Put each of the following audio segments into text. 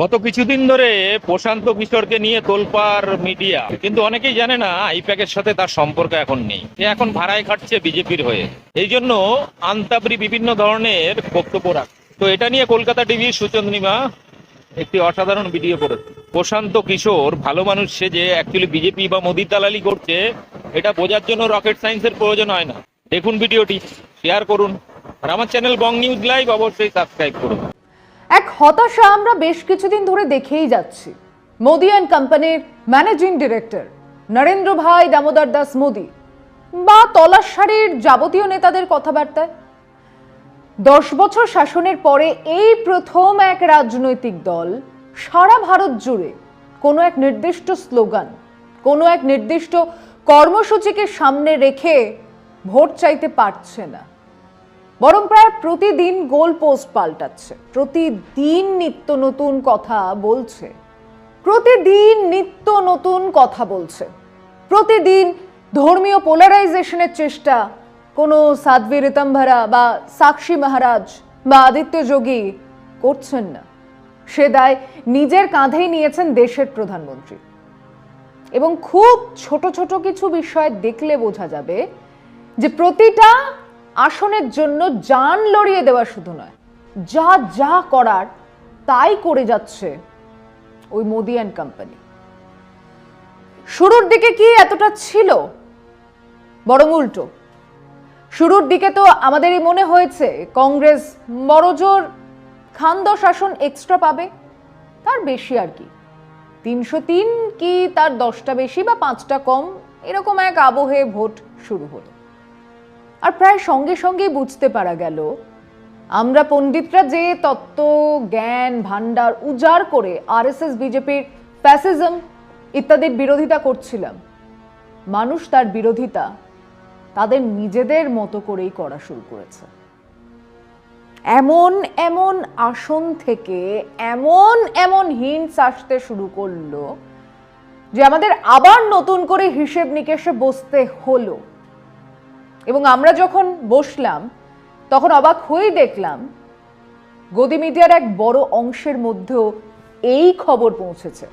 গত কিছুদিন ধরে প্রশান্ত কিশোরকে নিয়ে তোলপার মিডিয়া। কিন্তু অনেকেই জানে না, আইপ্যাকের সাথে তার সম্পর্ক এখন নেই। সে এখন ভাড়ায় খাটছে বিজেপির হয়ে। এই জন্য আন্তাবরি বিভিন্ন ধরনের বক্তব্য রাখ। তো এটা নিয়ে কলকাতা টিভির সুচন্দ্রিমা একটি অসাধারণ ভিডিও করেছে। প্রশান্ত কিশোর ভালো মানুষ সে যে অ্যাকচুয়ালি বিজেপি বা মোদির দালালি করছে, এটা বোঝার জন্য রকেট সায়েন্সের প্রয়োজন হয় না। দেখুন ভিডিওটি শেয়ার করুন। আর আমার চ্যানেল বং নিউজ লাইভ অবশ্যই সাবস্ক্রাইব করুন। হতাশা আমরা বেশ কিছুদিন ধরে দেখেই যাচ্ছি। মোদি অ্যান্ড কোম্পানির ম্যানেজিং ডিরেক্টর নরেন্দ্র ভাই দামোদর দাস মোদি বা তলাশ সারির যাবতীয় নেতাদের কথাবার্তায়। দশ বছর শাসনের পরে এই প্রথম এক রাজনৈতিক দল সারা ভারত জুড়ে কোনো এক নির্দিষ্ট স্লোগান, কোনো এক নির্দিষ্ট কর্মসূচিকে সামনে রেখে ভোট চাইতে পারছে না। বরং প্রায় প্রতিদিন গোল পোস্ট পাল্টাচ্ছে। প্রতিদিন নিত্য নতুন কথা বলছে। প্রতিদিন নিত্য নতুন কথা বলছে। প্রতিদিন ধর্মীয় পোলারাইজেশনের চেষ্টা কোনো সাধ্বী রিতম্ভরা বা সাক্ষী মহারাজ বা আদিত্য যোগী করছেন না। সে দায় নিজের কাঁধেই নিয়েছেন দেশের প্রধানমন্ত্রী। এবং খুব ছোট ছোট কিছু বিষয় দেখলে বোঝা যাবে যে প্রতিটা আসনের জন্য জান লড়িয়ে দেওয়া শুধু নয়, যা যা করার তাই করে যাচ্ছে ওই মোদি অ্যান্ড কোম্পানি। শুরুর দিকে কি এতটা ছিল? বরং উল্টো। শুরুর দিকে তো আমাদেরই মনে হয়েছে, কংগ্রেস বড়জোর খান্দ শাসন এক্সট্রা পাবে, তার বেশি আর কি। তিনশো তিন কি তার দশটা বেশি বা পাঁচটা কম, এরকম এক আবহে ভোট শুরু হলো। আর প্রায় সঙ্গে সঙ্গেই বুঝতে পারা গেল। আমরা পণ্ডিতরা যে তত্ত্ব, জ্ঞান ভান্ডার উজাড় করে আরএসএস, বিজেপির ফ্যাসিজম ইত্যাদির বিরোধিতা করছিলাম। মানুষ তার বিরোধিতা তাদের নিজেদের মতো করেই করা শুরু করেছে। এমন এমন আসন থেকে এমন এমন হিন্টস আসতে শুরু করল যে আমাদের আবার নতুন করে হিসেব নিকেশে বসতে হলো। এবং আমরা যখন বসলাম, তখন অবাক হয়েই দেখলাম, গদি মিডিয়ার এক বড় অংশের মধ্যেও এই খবর পৌঁছেছে,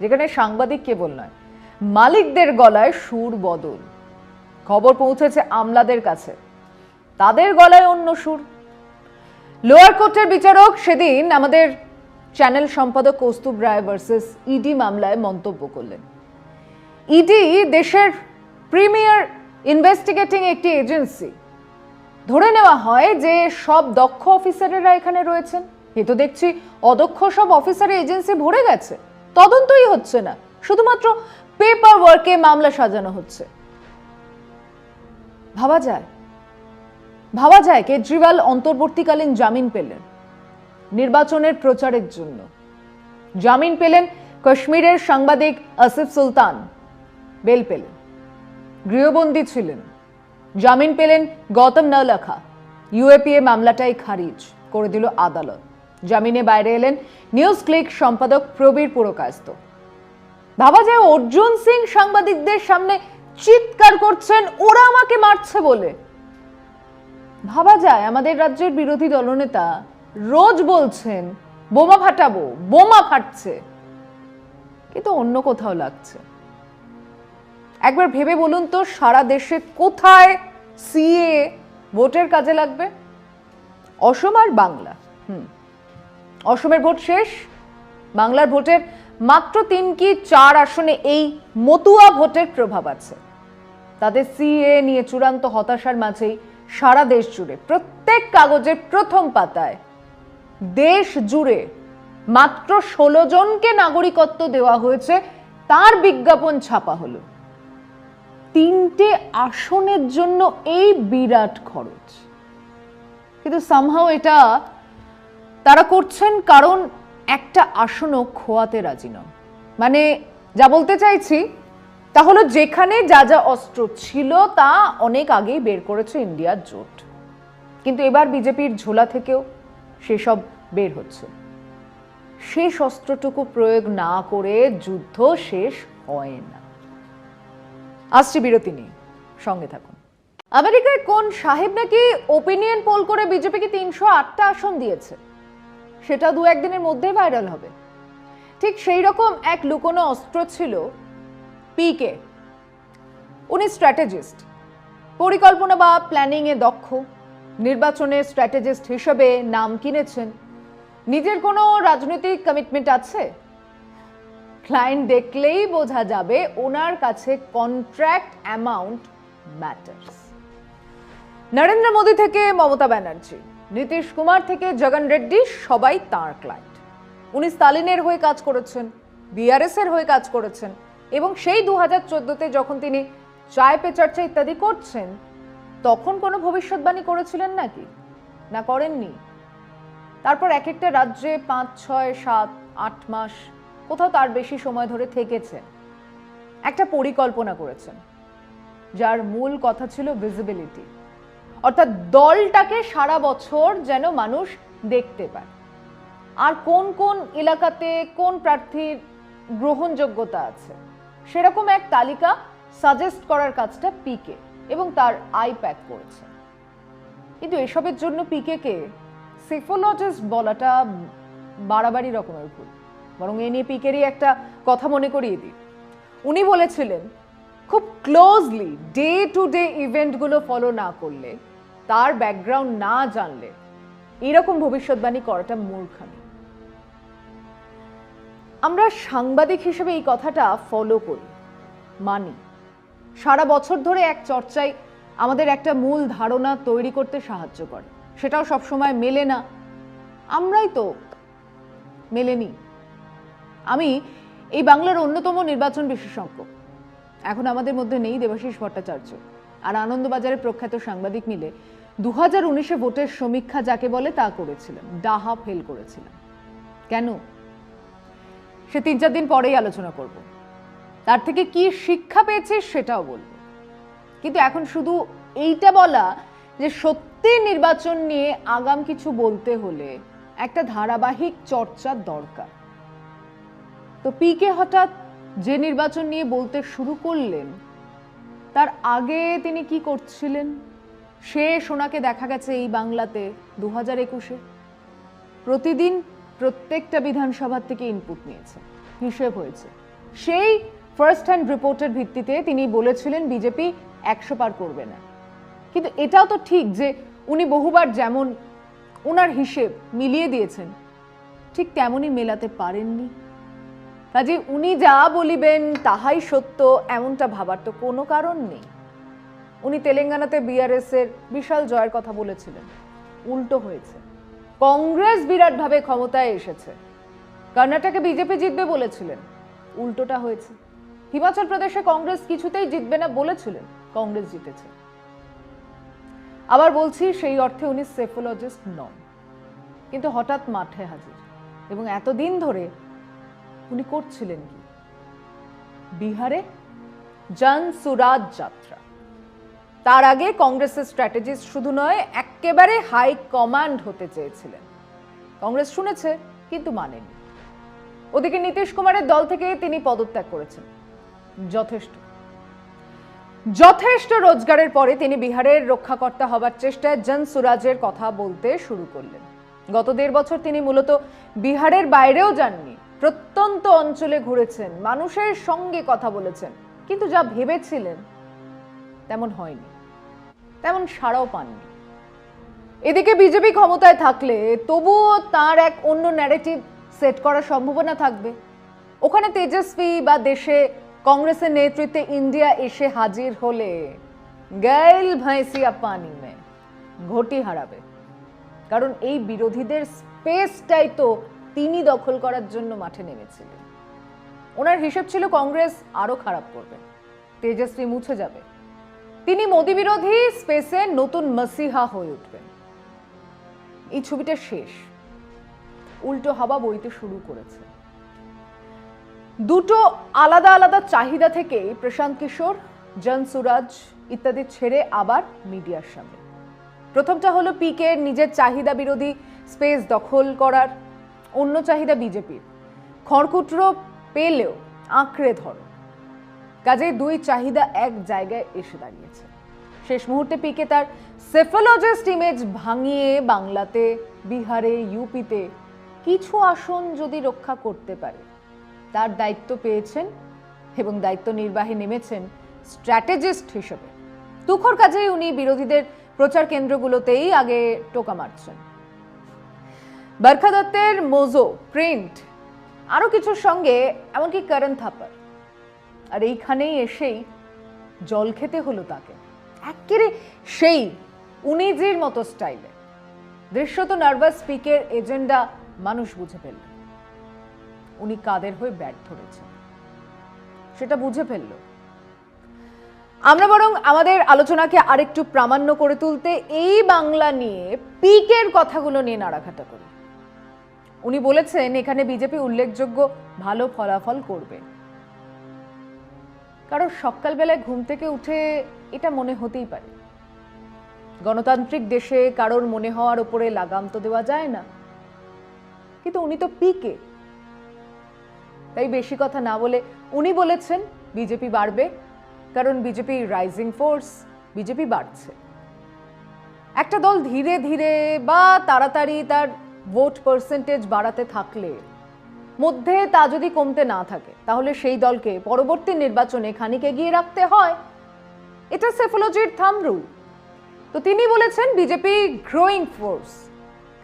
যেখানে সাংবাদিক কেবল নয়, মালিকদের গলায় সুর বদল। খবর পৌঁছেছে আমলাদের কাছে, তাদের গলায় অন্য সুর। লোয়ার কোর্টের বিচারক সেদিন আমাদের চ্যানেল সম্পাদক কৌস্তুভ রায় ভার্সেস ইডি মামলায় মন্তব্য করলেন। ইডি দেশের প্রিমিয়ার ইনভেস্টিগেটিং একটি এজেন্সি। ধরে নেওয়া হয় যে সব দক্ষ অফিসারেরা এখানে রয়েছেন। এ তো দেখছি অদক্ষ সব অফিসারের এজেন্সি ভরে গেছে। তদন্তই হচ্ছে না। শুধুমাত্র পেপার ওয়ার্কে মামলা সাজানো হচ্ছে। ভাবা যায়। ভাবা যায় কেজরিওয়াল অন্তর্বর্তীকালীন জামিন পেলেন। নির্বাচনের প্রচারের জন্য। জামিন পেলেন কাশ্মীরের সাংবাদিক আসিফ সুলতান। বেল পেলেন। গৃহবন্দী ছিলেন। জামিন পেলেন গৌতম নওলাখা। ইউএপিএ মামলাটাই খারিজ করে দিল আদালত। জামিনে বাইরে এলেন নিউজ ক্লিক সম্পাদক প্রবীর পুরকায়স্ত ভাবা যায় অর্জুন সিং সাংবাদিকদের সামনে চিৎকার করছেন, ওরা আমাকে মারছে বলে। ভাবা যায় আমাদের রাজ্যের বিরোধী দলনেতা রোজ বলছেন, বোমা ফাটাবো, বোমা ফাটছে। কিন্তু অন্য কোথাও লাগছে। একবার ভেবে বলুন তো, সারা দেশে কোথায় সিএ ভোটের কাজে লাগবে? অসম আর বাংলা, হুম। অসমের ভোট শেষ, বাংলার ভোটের মাত্র তিন কি চার আসনে এই মতুয়া ভোটের প্রভাব আছে। তাদের সিএ নিয়ে চূড়ান্ত হতাশার মাঝেই সারা দেশ জুড়ে, প্রত্যেক কাগজের প্রথম পাতায় দেশ জুড়ে মাত্র ষোলো জনকে নাগরিকত্ব দেওয়া হয়েছে, তার বিজ্ঞাপন ছাপা হলো। তিনটে আসনের জন্য এই বিরাট খরচ। কিন্তু সামহাও এটা তারা করছেন কারণ একটা আসনও খোয়াতে রাজি নন। মানে যা বলতে চাইছি, তা হলো যেখানে যা যা অস্ত্র ছিল তা অনেক আগেই বের করেছে ইন্ডিয়ার জোট। কিন্তু এবার বিজেপির ঝোলা থেকেও সেসব বের হচ্ছে। শেষ অস্ত্রটুকু প্রয়োগ না করে যুদ্ধ শেষ হয় না। আসছি বিরতি নিয়ে। সঙ্গে থাকুন। আমেরিকায় কোন সাহেব নাকি ওপিনিয়ন পোল করে বিজেপিকে তিনশো আটটা আসন দিয়েছে? সেটা দু একদিনের মধ্যেই ভাইরাল হবে। ঠিক সেই রকম এক লুকোনো অস্ত্র ছিল পিকে উনি স্ট্র্যাটেজিস্ট পরিকল্পনা বা প্ল্যানিংয়ে দক্ষ। নির্বাচনের স্ট্র্যাটেজিস্ট হিসেবে নাম কিনেছেন। নিজের কোনো রাজনৈতিক কমিটমেন্ট আছে? ক্লায়েন্ট দেখলেই বোঝা যাবে ওনার কাছে contract amount matters Narendra Modi থেকে মমতা ব্যানার্জি, নীতিশ কুমার থেকে জগন রেড্ডি, সবাই তাঁর ক্লায়েন্ট উনি স্টালিনের হয়ে কাজ করেছেন বিআরএস এর হয়ে কাজ করেছেন, এবং সেই দু হাজার চোদ্দোতে যখন তিনি চায় পে চর্চা ইত্যাদি করছেন, তখন কোনো ভবিষ্যৎবাণী করেছিলেন নাকি? না করেননি। তারপর এক একটা রাজ্যে পাঁচ, ছয়, সাত, আট মাস কোথাও তার বেশি সময় ধরে থেকেছেন একটা পরিকল্পনা করেছেন, যার মূল কথা ছিল ভিজিবিলিটি অর্থাৎ দলটাকে সারা বছর যেন মানুষ দেখতে পায়। আর কোন কোন এলাকাতে কোন প্রার্থীর গ্রহণযোগ্যতা আছে, সেরকম এক তালিকা সাজেস্ট করার কাজটা পিকে এবং তার আই প্যাক করেছে। কিন্তু এসবের জন্য পিকে কে সিফোলজিস্ট বলাটা বাড়াবাড়ি রকমের ভুল। বরং এ নিয়ে পিকেরই একটা কথা মনে করিয়ে দিই। উনি বলেছিলেন, খুব ক্লোজলি ডে টু ডে ইভেন্টগুলো ফলো না করলে, তার ব্যাকগ্রাউন্ড না জানলে, এরকম ভবিষ্যৎবাণী করাটা মূর্খামি। আমরা সাংবাদিক হিসেবে এই কথাটা ফলো করি, মানি। সারা বছর ধরে এক চর্চায় আমাদের একটা মূল ধারণা তৈরি করতে সাহায্য করে, সেটাও সবসময় মেলে না। আমরাই তো মেলেনি। আমি এই বাংলার অন্যতম নির্বাচন বিশেষজ্ঞ। এখন আমাদের মধ্যে নেই দেবাশিস ভট্টাচার্য। আর আনন্দবাজারের প্রখ্যাত সাংবাদিক মিলে দু হাজার উনিশে ভোটের সমীক্ষা যাকে বলে তা করেছিলাম ডাহা ফেল করেছিলাম কেন? সে তিন চার দিন পরেই আলোচনা করব। তার থেকে কি শিক্ষা পেয়েছে সেটাও বলব। কিন্তু এখন শুধু এইটা বলা যে সত্যি নির্বাচন নিয়ে আগাম কিছু বলতে হলে একটা ধারাবাহিক চর্চার দরকার। তো পিকে হঠাৎ যে নির্বাচন নিয়ে বলতে শুরু করলেন, তার আগে তিনি কি করছিলেন? সে সোনাকে দেখা গেছে এই বাংলাতে দু হাজার একুশে। প্রতিদিন প্রত্যেকটা বিধানসভা থেকে ইনপুট নিয়েছে, হিসেব হয়েছে। সেই ফার্স্ট হ্যান্ড রিপোর্টের ভিত্তিতে তিনি বলেছিলেন বিজেপি একশো পার করবে না। কিন্তু এটাও তো ঠিক যে উনি বহুবার যেমন ওনার হিসেব মিলিয়ে দিয়েছেন, ঠিক তেমনই মেলাতে পারেননি। কাজে উনি যা বলিবেন তাহাই সত্য, এমনটা ভাবার তো কোনো কারণ নেই। উনি তেলেঙ্গানাতে বিআরএস এর বিশাল জয়ের কথা বলেছিলেন। উল্টো হয়েছে। কংগ্রেস বিরাটভাবে ক্ষমতায় এসেছে। কর্ণাটকে বিজেপি জিতবে বলেছিলেন। উল্টোটা হয়েছে। হিমাচল প্রদেশে কংগ্রেস কিছুতেই জিতবে না বলেছিলেন, কংগ্রেস জিতেছে। আবার বলছি, সেই অর্থে উনি সেফোলজিস্ট নন। কিন্তু হঠাৎ মাঠে হাজির। এবং এতদিন ধরে উনি করছিলেন কি? বিহারে জন সুরাজ যাত্রা। তার আগে কংগ্রেসের স্ট্র্যাটেজিস্ট শুধু নয় একেবারে হাই কমান্ড হতে চেয়েছিলেন। কংগ্রেস শুনেছে, কিন্তু মানেনি। ওদিকে নীতিশ কুমারের দল থেকে তিনি পদত্যাগ করেছেন। যথেষ্ট। যথেষ্ট রোজগারের পরে তিনি বিহারের রক্ষাকর্তা হবার চেষ্টায় জন সুরাজের কথা বলতে শুরু করলেন। গত দেড় বছর তিনি মূলত বিহারের বাইরেও যাননি। প্রত্যন্ত অঞ্চলে ঘুরেছেন, মানুষের সঙ্গে কথা বলেছেন, কিন্তু যা ভেবেছিলেন তেমন হয়নি, তেমন সাড়াও পাননি। এদিকে বিজেপি ক্ষমতায় থাকলে তবুও তার এক অন্য ন্যারেটিভ সেট করার সম্ভাবনা থাকবে। ওখানে তেজস্বী বা দেশে কংগ্রেসের নেতৃত্বে ইন্ডিয়া এসে হাজির হলে গেল ভাইসিয়া পানি মে, ঘটি হারাবে। কারণ এই বিরোধীদের স্পেসটাই তো তিনি দখল করার জন্য মাঠে নেমেছিলেন। ওনার হিসেব ছিল কংগ্রেস আরও খারাপ করবে। তেজস্বী মুছে যাবে। তিনি মোদী বিরোধী স্পেসে নতুন মসিহা হয়ে উঠবেন। এই ছবিটা শেষ। উল্টো হাওয়া বইতে শুরু করেছে। দুটো আলাদা আলাদা চাহিদা থেকেই প্রশান্ত কিশোর, জন সুরাজ ইত্যাদি ছেড়ে আবার মিডিয়ার সামনে। প্রথমটা হলো পিকে নিজের চাহিদা বিরোধী স্পেস দখল করার। অন্য চাহিদা বিজেপির। খড়কুটরো পেলেও আঁকড়ে ধরো। কাজেই দুই চাহিদা এক জায়গায় এসে দাঁড়িয়েছে। শেষ মুহূর্তে পিকে তার সেফোলজিস্ট ইমেজ ভাঙিয়ে বাংলাতে, বিহারে, ইউপিতে কিছু আসন যদি রক্ষা করতে পারে, তার দায়িত্ব পেয়েছেন এবং দায়িত্ব নির্বাহে নেমেছেন স্ট্র্যাটেজিস্ট হিসেবে। তুখর কাজেই উনি বিরোধীদের প্রচার কেন্দ্রগুলোতেই আগে টোকা মারছেন। বরখা দত্তের মোজো প্রিন্ট আরও কিছুর সঙ্গে এমনকি করণ থাপার আর এইখানেই এসেই জল খেতে হলো তাকে একেবারে সেই উনিজির মতো স্টাইলে দৃশ্যত নার্ভাস স্পিকের এজেন্ডা মানুষ বুঝে ফেলল উনি কাদের হয়ে ব্যাট ধরেছেন সেটা বুঝে ফেলল আমরা বরং আমাদের আলোচনাকে আরেকটু প্রামাণ্য করে তুলতে এই বাংলা নিয়ে পিকের কথাগুলো নিয়ে নাড়াঘাটা করি উনি বলেছেন, এখানে বিজেপি উল্লেখযোগ্য ভালো ফলাফল করবে। কারণ সকালবেলায় ঘুম থেকে উঠে এটা মনে হতেই পারে। গণতান্ত্রিক দেশে কারোর মনে হওয়ার উপরে লাগাম তো দেওয়া যায় না। কিন্তু উনি তো পিকে। তাই বেশি কথা না বলে উনি বলেছেন, বিজেপি বাড়বে, কারণ বিজেপি রাইজিং ফোর্স বিজেপি বাড়ছে। একটা দল ধীরে ধীরে বা তাড়াতাড়ি তার ভোট পার্সেন্টেজ বাড়াতে থাকলে, মধ্যে তা যদি কমতে না থাকে, তাহলে সেই দলকে পরবর্তী নির্বাচনে খানিক এগিয়ে রাখতে হয়। এটা সেফোলজির থাম রুল তো তিনি বলেছেন বিজেপি গ্রোয়িং ফোর্স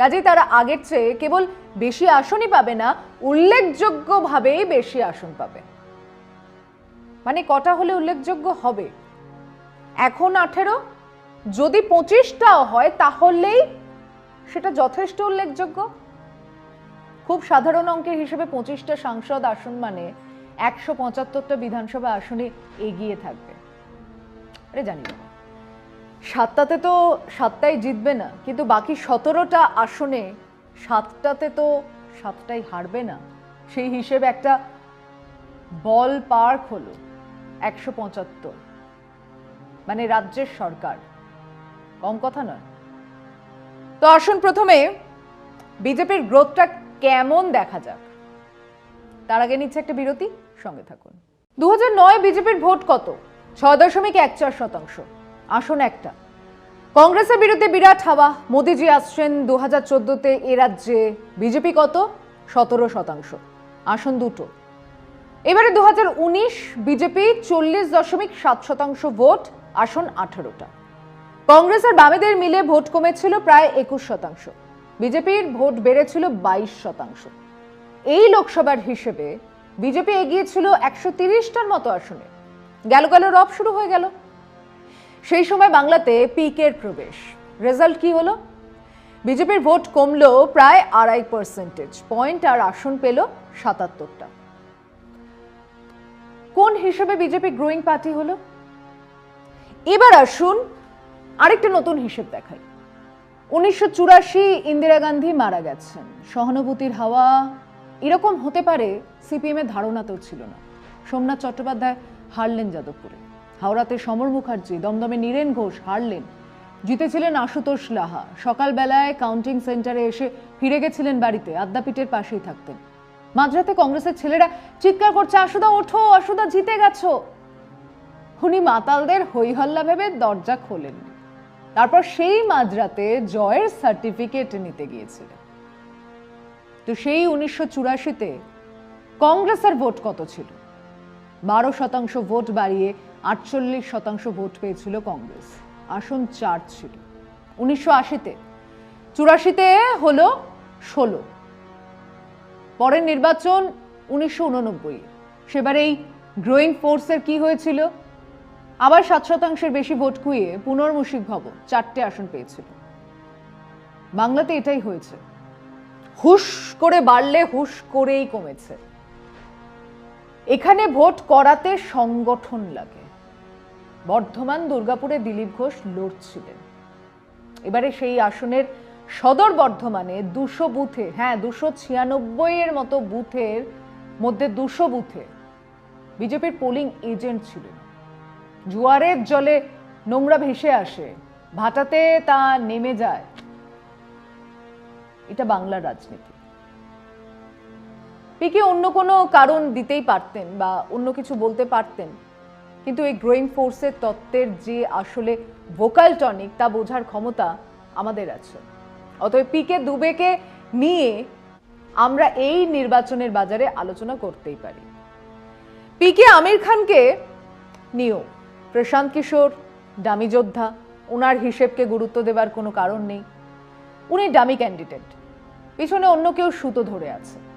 কাজেই তারা আগের চেয়ে কেবল বেশি আসনই পাবে না উল্লেখযোগ্যভাবেই বেশি আসন পাবে। মানে কটা হলে উল্লেখযোগ্য হবে? এখন আঠেরো, যদি পঁচিশটাও হয়, তাহলেই সেটা যথেষ্ট উল্লেখযোগ্য। খুব সাধারণ অঙ্কের হিসেবে পঁচিশটা সাংসদ আসন মানে একশো পঁচাত্তরটা বিধানসভা আসনে এগিয়ে থাকবে। আরে জানি না। সাতটাতে তো সাতটাই জিতবে না, কিন্তু বাকি সতেরোটা আসনে সাতটাতে তো সাতটাই হারবে না। সেই হিসেবে একটা বল পার্ক হলো একশো পঁচাত্তর। মানে রাজ্যের সরকার। কম কথা নয়। তো আসুন প্রথমে বিজেপির গ্রোথটা কেমন দেখা যাক। তার আগে নিচ্ছে একটা বিরতি, সঙ্গে থাকুন। দু নয় বিজেপির ভোট কত? ছয় দশমিক এক চার শতাংশ। আসন একটা। কংগ্রেসের বিরুদ্ধে বিরাট হাওয়া, মোদিজি আসছেন দু হাজার চোদ্দোতে, এ রাজ্যে বিজেপি কত? সতেরো শতাংশ। আসন দুটো। এবারে দু হাজার উনিশ বিজেপি চল্লিশ দশমিক সাত শতাংশ ভোট, আসন আঠারোটা। কংগ্রেস আর বামেদের মিলে ভোট কমেছিল প্রায় একুশ শতাংশ। বিজেপির ভোট বেড়েছিল বাইশ শতাংশ। এই লোকসভার হিসেবে বিজেপি এগিয়েছিল একশো তিরিশটার মতো আসনে। গেল গেল রব শুরু হয়ে গেল। সেই সময় বাংলাতে পিকের প্রবেশ। রেজাল্ট কি হলো? বিজেপির ভোট কমলো প্রায় আড়াই পার্সেন্টেজ। পয়েন্ট আর আসন পেল সাতাত্তরটা। কোন হিসেবে বিজেপি গ্রোয়িং পার্টি হলো? এবার আসুন আরেকটা নতুন হিসেব দেখাই। উনিশশো চুরাশি ইন্দিরা গান্ধী মারা গেছেন। সহানুভূতির হাওয়া এরকম হতে পারে সিপিএম এর ধারণাতেও ছিল না। সোমনাথ চট্টোপাধ্যায় হারলেন যাদবপুরে। হাওড়াতে সমর মুখার্জি, দমদমে নীরেন ঘোষ হারলেন। জিতেছিলেন আশুতোষ লাহা। সকালবেলায় কাউন্টিং সেন্টারে এসে ফিরে গেছিলেন বাড়িতে, আদ্যাপীঠের পাশেই থাকতেন। মাঝরাতে কংগ্রেসের ছেলেরা, চিৎকার করছে, আশুদা, ওঠো, আশুদা, জিতে গেছো। উনি মাতালদের হইহল্লা ভেবে দরজা খোলেন। তারপর সেই মাঝরাতে জয়ের সার্টিফিকেট নিতে গিয়েছিলেন। তো সেই উনিশশো চুরাশিতে কংগ্রেসের ভোট কত ছিল? বারো শতাংশ ভোট বাড়িয়ে আটচল্লিশ শতাংশ ভোট পেয়েছিল কংগ্রেস। আসন চার ছিল। উনিশশো আশিতে, চুরাশিতে হলো ষোলো। পরের নির্বাচন উনিশশো উননব্বই। সেবার এই গ্রোয়িং ফোর্সের কি হয়েছিল? আবার সাত শতাংশের বেশি ভোট খুইয়ে পুনর্মুশিক ভবন, চারটে আসন পেয়েছিল। বাংলাতে এটাই হয়েছে। হুশ করে বাড়লে, হুশ করেই কমেছে। এখানে ভোট করাতে সংগঠন লাগে। বর্ধমান, দুর্গাপুরে দিলীপ ঘোষ লড়ছিলেন। এবারে সেই আসনের সদর বর্ধমানে দুশো বুথে হ্যাঁ দুশো ছিয়ানব্বই এর মতো বুথের মধ্যে দুশো বুথে বিজেপির পোলিং এজেন্ট ছিলেন। জোয়ারের জলে নোংরা ভেসে আসে, ভাটাতে তা নেমে যায়। এটা বাংলার রাজনীতি। পিকে অন্য কোনো কারণ দিতেই পারতেন বা অন্য কিছু বলতে পারতেন? কিন্তু এই গ্রোয়িং ফোর্সের তত্ত্বের যে আসলে ভোকাল টনিক, তা বোঝার ক্ষমতা আমাদের আছে। অতএব পিকে দুবেকে নিয়ে আমরা এই নির্বাচনের বাজারে আলোচনা করতেই পারি। পি কে আমির খানকে নিয়েও প্রশান্ত কিশোর, ডামি যোদ্ধা ওনার হিসেবকে গুরুত্ব দেবার কোনো কারণ নেই। উনি ডামি ক্যান্ডিডেট। পিছনে অন্য কেউ সুতো ধরে আছে।